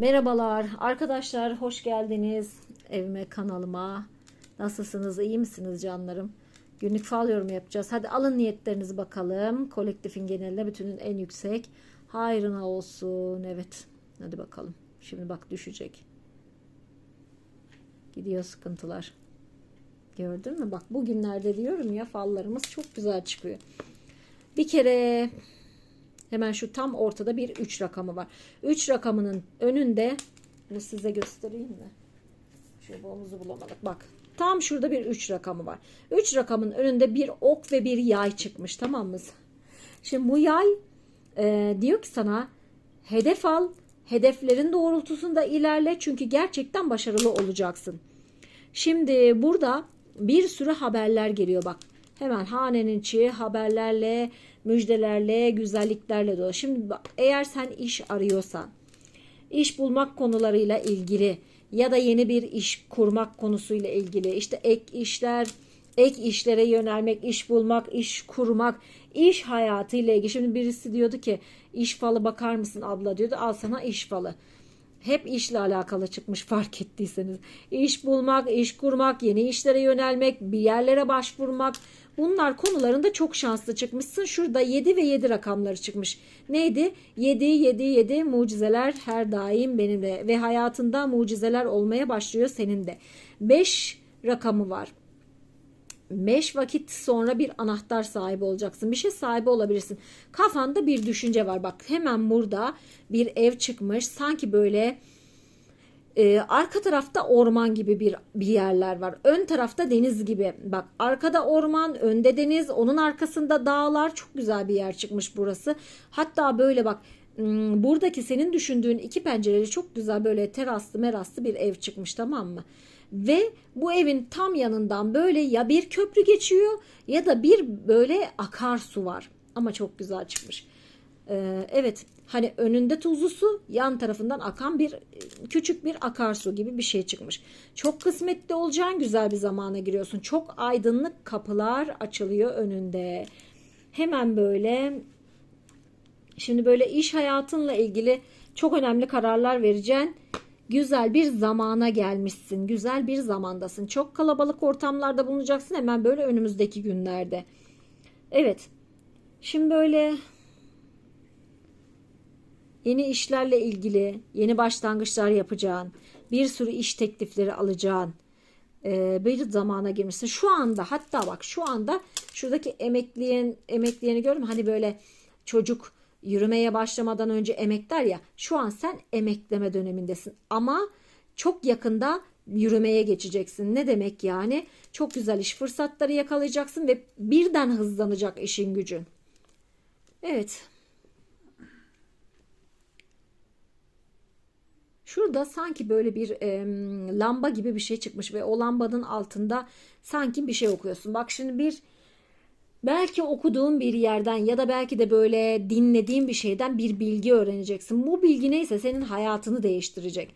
Merhabalar arkadaşlar hoş geldiniz evime kanalıma. Nasılsınız iyi misiniz canlarım? Günlük fal yorumu yapacağız. Hadi alın niyetlerinizi bakalım. Kolektifin geneline bütünün en yüksek hayrına olsun. Evet hadi bakalım. Şimdi bak düşecek. Gidiyor sıkıntılar. Gördün mü? Bak bugünlerde diyorum ya fallarımız çok güzel çıkıyor. Bir kere hemen şu tam ortada bir 3 rakamı var. 3 rakamının önünde bunu size göstereyim mi? Şöyle omuzu bulamadık. Bak tam şurada bir 3 rakamı var. 3 rakamın önünde bir ok ve bir yay çıkmış tamam mı? Şimdi bu yay e, diyor ki sana hedef al. Hedeflerin doğrultusunda ilerle çünkü gerçekten başarılı olacaksın. Şimdi burada bir sürü haberler geliyor bak. Hemen hanenin içi haberlerle, müjdelerle, güzelliklerle dolu. Şimdi eğer sen iş arıyorsan, iş bulmak konularıyla ilgili ya da yeni bir iş kurmak konusuyla ilgili işte ek işler, ek işlere yönelmek, iş bulmak, iş kurmak, iş hayatıyla ilgili. Şimdi birisi diyordu ki iş falı bakar mısın abla diyordu. Al sana iş falı hep işle alakalı çıkmış fark ettiyseniz. İş bulmak, iş kurmak, yeni işlere yönelmek, bir yerlere başvurmak. Bunlar konularında çok şanslı çıkmışsın. Şurada 7 ve 7 rakamları çıkmış. Neydi? 7, 7, 7 mucizeler her daim benimle ve hayatında mucizeler olmaya başlıyor senin de. 5 rakamı var. 5 vakit sonra bir anahtar sahibi olacaksın. Bir şey sahibi olabilirsin. Kafanda bir düşünce var. Bak hemen burada bir ev çıkmış. Sanki böyle e, arka tarafta orman gibi bir, bir yerler var. Ön tarafta deniz gibi. Bak arkada orman, önde deniz, onun arkasında dağlar. Çok güzel bir yer çıkmış burası. Hatta böyle bak hmm, buradaki senin düşündüğün iki pencereli çok güzel böyle teraslı meraslı bir ev çıkmış tamam mı? Ve bu evin tam yanından böyle ya bir köprü geçiyor ya da bir böyle akarsu var. Ama çok güzel çıkmış. Ee, evet hani önünde tuzlu su yan tarafından akan bir küçük bir akarsu gibi bir şey çıkmış. Çok kısmetli olacağın güzel bir zamana giriyorsun. Çok aydınlık kapılar açılıyor önünde. Hemen böyle şimdi böyle iş hayatınla ilgili çok önemli kararlar vereceksin güzel bir zamana gelmişsin. Güzel bir zamandasın. Çok kalabalık ortamlarda bulunacaksın hemen böyle önümüzdeki günlerde. Evet. Şimdi böyle yeni işlerle ilgili yeni başlangıçlar yapacağın, bir sürü iş teklifleri alacağın e, bir zamana girmişsin. Şu anda hatta bak şu anda şuradaki emekleyen emekleyeni gördüm hani böyle çocuk yürümeye başlamadan önce emekler ya şu an sen emekleme dönemindesin ama çok yakında yürümeye geçeceksin. Ne demek yani? Çok güzel iş fırsatları yakalayacaksın ve birden hızlanacak işin gücün. Evet. Şurada sanki böyle bir e, lamba gibi bir şey çıkmış ve o lambanın altında sanki bir şey okuyorsun. Bak şimdi bir Belki okuduğun bir yerden ya da belki de böyle dinlediğin bir şeyden bir bilgi öğreneceksin. Bu bilgi neyse senin hayatını değiştirecek.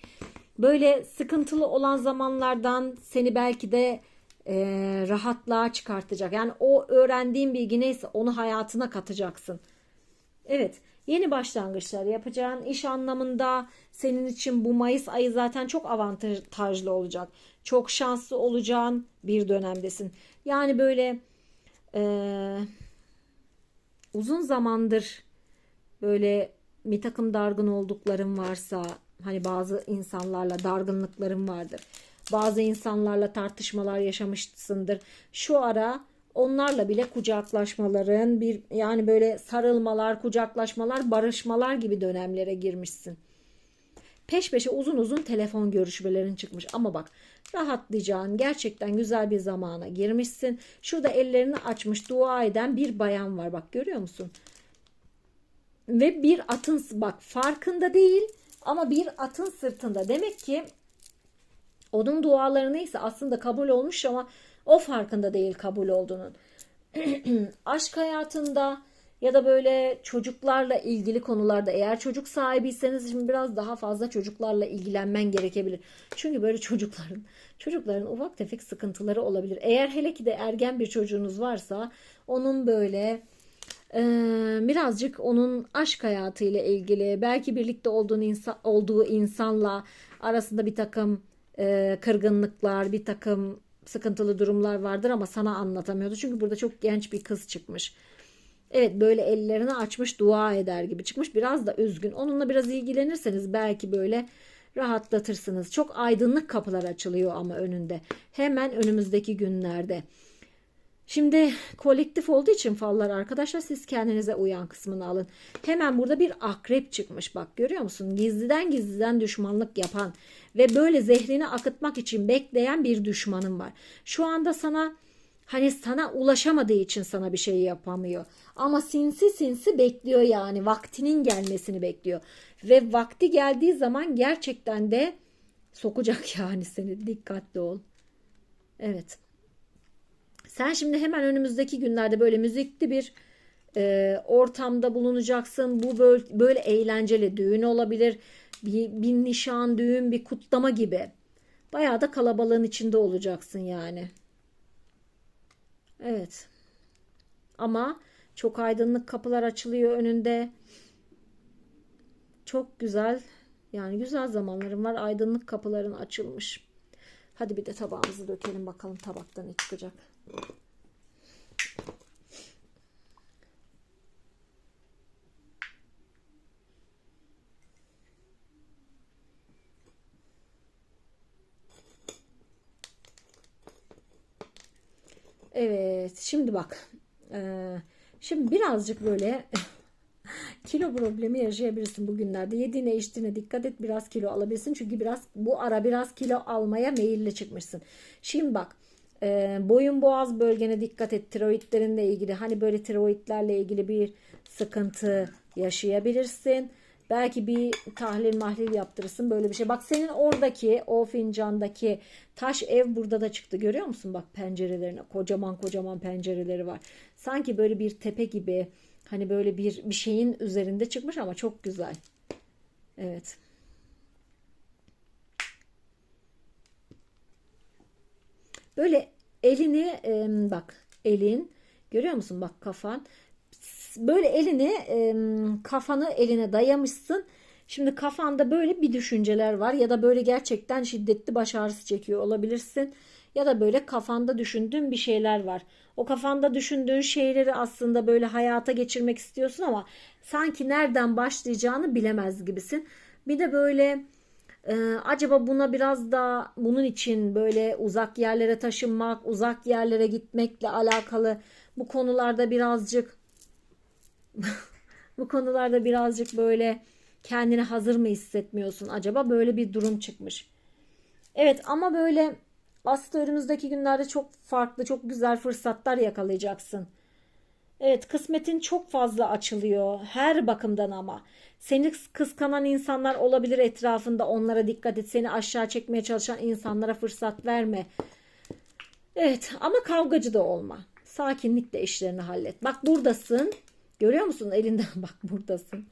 Böyle sıkıntılı olan zamanlardan seni belki de e, rahatlığa çıkartacak. Yani o öğrendiğin bilgi neyse onu hayatına katacaksın. Evet yeni başlangıçlar yapacağın iş anlamında senin için bu Mayıs ayı zaten çok avantajlı olacak. Çok şanslı olacağın bir dönemdesin. Yani böyle ee, uzun zamandır böyle bir takım dargın olduklarım varsa hani bazı insanlarla dargınlıklarım vardır. Bazı insanlarla tartışmalar yaşamışsındır. Şu ara onlarla bile kucaklaşmaların bir yani böyle sarılmalar, kucaklaşmalar, barışmalar gibi dönemlere girmişsin. Peş peşe uzun uzun telefon görüşmelerin çıkmış ama bak rahatlayacağın gerçekten güzel bir zamana girmişsin. Şurada ellerini açmış dua eden bir bayan var bak görüyor musun? Ve bir atın bak farkında değil ama bir atın sırtında. Demek ki onun duaları neyse aslında kabul olmuş ama o farkında değil kabul olduğunun. Aşk hayatında ya da böyle çocuklarla ilgili konularda eğer çocuk sahibiyseniz şimdi biraz daha fazla çocuklarla ilgilenmen gerekebilir. Çünkü böyle çocukların çocukların ufak tefek sıkıntıları olabilir. Eğer hele ki de ergen bir çocuğunuz varsa onun böyle Ee, birazcık onun aşk hayatıyla ilgili belki birlikte olduğun insan, olduğu insanla arasında bir takım e, kırgınlıklar bir takım sıkıntılı durumlar vardır ama sana anlatamıyordu. Çünkü burada çok genç bir kız çıkmış. Evet böyle ellerini açmış dua eder gibi çıkmış. Biraz da üzgün. Onunla biraz ilgilenirseniz belki böyle rahatlatırsınız. Çok aydınlık kapılar açılıyor ama önünde. Hemen önümüzdeki günlerde. Şimdi kolektif olduğu için fallar arkadaşlar siz kendinize uyan kısmını alın. Hemen burada bir akrep çıkmış bak görüyor musun? Gizliden gizliden düşmanlık yapan ve böyle zehrini akıtmak için bekleyen bir düşmanın var. Şu anda sana hani sana ulaşamadığı için sana bir şey yapamıyor. Ama sinsi sinsi bekliyor yani vaktinin gelmesini bekliyor. Ve vakti geldiği zaman gerçekten de sokacak yani seni dikkatli ol. Evet. Sen şimdi hemen önümüzdeki günlerde böyle müzikli bir e, ortamda bulunacaksın. Bu böyle, böyle eğlenceli düğün olabilir. Bir, bir nişan, düğün, bir kutlama gibi. Bayağı da kalabalığın içinde olacaksın yani. Evet. Ama çok aydınlık kapılar açılıyor önünde. Çok güzel. Yani güzel zamanlarım var. Aydınlık kapıların açılmış. Hadi bir de tabağımızı dökelim bakalım tabakta ne çıkacak. Evet, şimdi bak. Ee, şimdi birazcık böyle kilo problemi yaşayabilirsin bugünlerde. Yediğine içtiğine dikkat et biraz kilo alabilirsin. Çünkü biraz bu ara biraz kilo almaya meyilli çıkmışsın. Şimdi bak e, boyun boğaz bölgene dikkat et. Tiroidlerinle ilgili hani böyle tiroidlerle ilgili bir sıkıntı yaşayabilirsin. Belki bir tahlil mahlil yaptırırsın böyle bir şey. Bak senin oradaki o fincandaki taş ev burada da çıktı görüyor musun? Bak pencerelerine kocaman kocaman pencereleri var. Sanki böyle bir tepe gibi hani böyle bir bir şeyin üzerinde çıkmış ama çok güzel. Evet. Böyle elini bak elin görüyor musun bak kafan böyle elini kafanı eline dayamışsın. Şimdi kafanda böyle bir düşünceler var ya da böyle gerçekten şiddetli baş ağrısı çekiyor olabilirsin. Ya da böyle kafanda düşündüğün bir şeyler var. O kafanda düşündüğün şeyleri aslında böyle hayata geçirmek istiyorsun ama sanki nereden başlayacağını bilemez gibisin. Bir de böyle ee, acaba buna biraz da bunun için böyle uzak yerlere taşınmak, uzak yerlere gitmekle alakalı bu konularda birazcık bu konularda birazcık böyle kendini hazır mı hissetmiyorsun acaba? Böyle bir durum çıkmış. Evet ama böyle aslında önümüzdeki günlerde çok farklı, çok güzel fırsatlar yakalayacaksın. Evet kısmetin çok fazla açılıyor her bakımdan ama. Seni kıskanan insanlar olabilir etrafında onlara dikkat et. Seni aşağı çekmeye çalışan insanlara fırsat verme. Evet ama kavgacı da olma. Sakinlikle işlerini hallet. Bak buradasın. Görüyor musun elinden bak buradasın.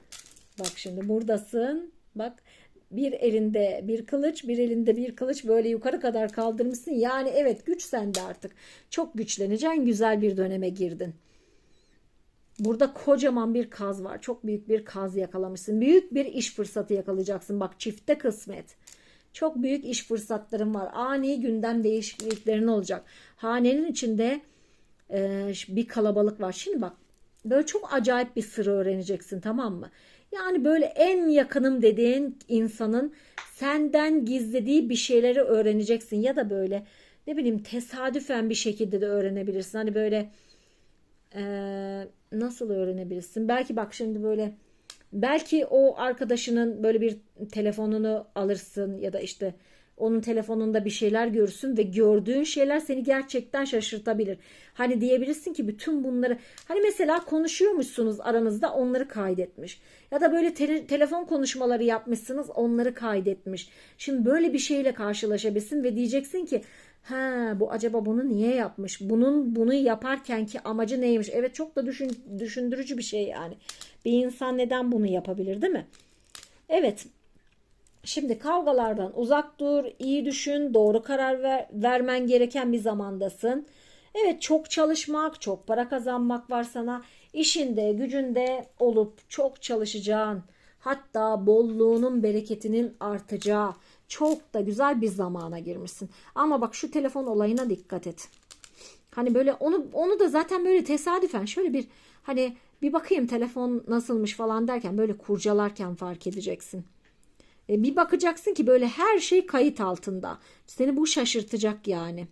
Bak şimdi buradasın. Bak bir elinde bir kılıç, bir elinde bir kılıç böyle yukarı kadar kaldırmışsın. Yani evet güç sende artık. Çok güçleneceksin. Güzel bir döneme girdin. Burada kocaman bir kaz var. Çok büyük bir kaz yakalamışsın. Büyük bir iş fırsatı yakalayacaksın. Bak çifte kısmet. Çok büyük iş fırsatların var. Ani gündem değişikliklerin olacak. Hanenin içinde e, bir kalabalık var. Şimdi bak böyle çok acayip bir sır öğreneceksin tamam mı? Yani böyle en yakınım dediğin insanın senden gizlediği bir şeyleri öğreneceksin ya da böyle ne bileyim tesadüfen bir şekilde de öğrenebilirsin. Hani böyle eee nasıl öğrenebilirsin? Belki bak şimdi böyle belki o arkadaşının böyle bir telefonunu alırsın ya da işte onun telefonunda bir şeyler görsün ve gördüğün şeyler seni gerçekten şaşırtabilir. Hani diyebilirsin ki bütün bunları hani mesela konuşuyormuşsunuz aranızda onları kaydetmiş. Ya da böyle te- telefon konuşmaları yapmışsınız onları kaydetmiş. Şimdi böyle bir şeyle karşılaşabilirsin ve diyeceksin ki Ha bu acaba bunu niye yapmış? Bunun bunu yaparken ki amacı neymiş? Evet çok da düşün, düşündürücü bir şey yani. Bir insan neden bunu yapabilir değil mi? Evet. Şimdi kavgalardan uzak dur, iyi düşün, doğru karar ver, vermen gereken bir zamandasın. Evet çok çalışmak, çok para kazanmak var sana. işinde gücünde olup çok çalışacağın hatta bolluğunun bereketinin artacağı çok da güzel bir zamana girmişsin. Ama bak şu telefon olayına dikkat et. Hani böyle onu onu da zaten böyle tesadüfen şöyle bir hani bir bakayım telefon nasılmış falan derken böyle kurcalarken fark edeceksin. E, bir bakacaksın ki böyle her şey kayıt altında. Seni bu şaşırtacak yani.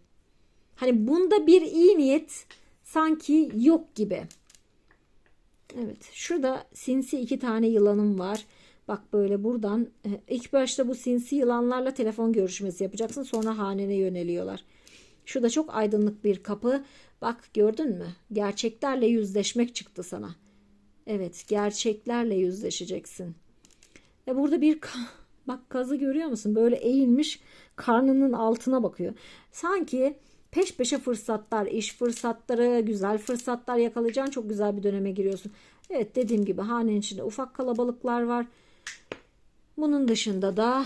Hani bunda bir iyi niyet sanki yok gibi. Evet şurada sinsi iki tane yılanım var. Bak böyle buradan e, ilk başta bu sinsi yılanlarla telefon görüşmesi yapacaksın. Sonra hanene yöneliyorlar. Şurada çok aydınlık bir kapı. Bak gördün mü? Gerçeklerle yüzleşmek çıktı sana. Evet gerçeklerle yüzleşeceksin. E burada bir bak kazı görüyor musun? Böyle eğilmiş karnının altına bakıyor. Sanki peş peşe fırsatlar, iş fırsatları, güzel fırsatlar yakalayacağın çok güzel bir döneme giriyorsun. Evet dediğim gibi hanenin içinde ufak kalabalıklar var. Bunun dışında da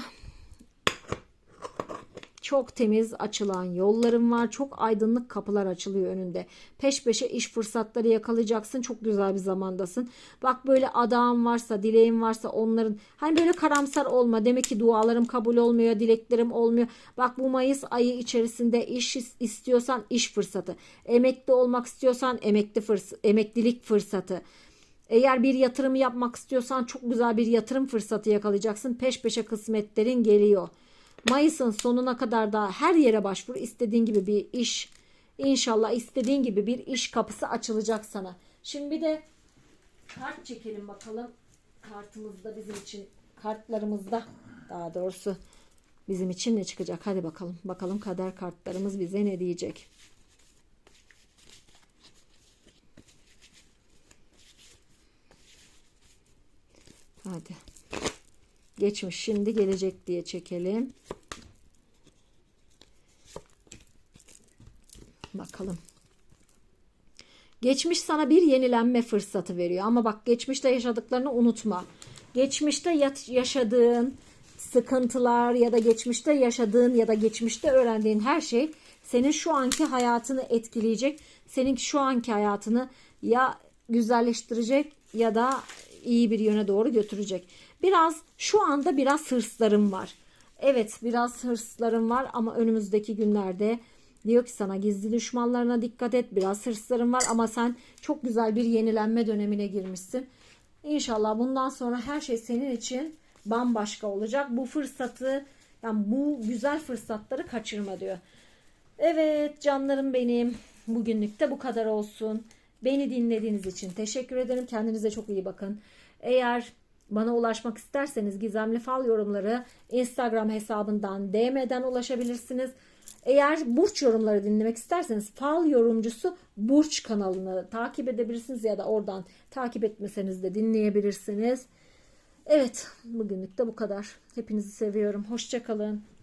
çok temiz açılan yollarım var. Çok aydınlık kapılar açılıyor önünde. Peş peşe iş fırsatları yakalayacaksın. Çok güzel bir zamandasın. Bak böyle adağın varsa, dileğin varsa onların hani böyle karamsar olma. Demek ki dualarım kabul olmuyor, dileklerim olmuyor. Bak bu Mayıs ayı içerisinde iş istiyorsan iş fırsatı. Emekli olmak istiyorsan emekli fırs emeklilik fırsatı. Eğer bir yatırım yapmak istiyorsan çok güzel bir yatırım fırsatı yakalayacaksın. Peş peşe kısmetlerin geliyor. Mayıs'ın sonuna kadar da her yere başvur. istediğin gibi bir iş. İnşallah istediğin gibi bir iş kapısı açılacak sana. Şimdi bir de kart çekelim bakalım. Kartımızda bizim için kartlarımızda daha doğrusu bizim için ne çıkacak? Hadi bakalım. Bakalım kader kartlarımız bize ne diyecek? Hadi. Geçmiş şimdi gelecek diye çekelim. Bakalım. Geçmiş sana bir yenilenme fırsatı veriyor. Ama bak geçmişte yaşadıklarını unutma. Geçmişte yaşadığın sıkıntılar ya da geçmişte yaşadığın ya da geçmişte öğrendiğin her şey senin şu anki hayatını etkileyecek. Senin şu anki hayatını ya güzelleştirecek ya da iyi bir yöne doğru götürecek. Biraz şu anda biraz hırslarım var. Evet biraz hırslarım var ama önümüzdeki günlerde diyor ki sana gizli düşmanlarına dikkat et. Biraz hırslarım var ama sen çok güzel bir yenilenme dönemine girmişsin. İnşallah bundan sonra her şey senin için bambaşka olacak. Bu fırsatı yani bu güzel fırsatları kaçırma diyor. Evet canlarım benim. Bugünlük de bu kadar olsun. Beni dinlediğiniz için teşekkür ederim. Kendinize çok iyi bakın. Eğer bana ulaşmak isterseniz gizemli fal yorumları Instagram hesabından DM'den ulaşabilirsiniz. Eğer burç yorumları dinlemek isterseniz fal yorumcusu burç kanalını takip edebilirsiniz ya da oradan takip etmeseniz de dinleyebilirsiniz. Evet bugünlük de bu kadar. Hepinizi seviyorum. Hoşçakalın.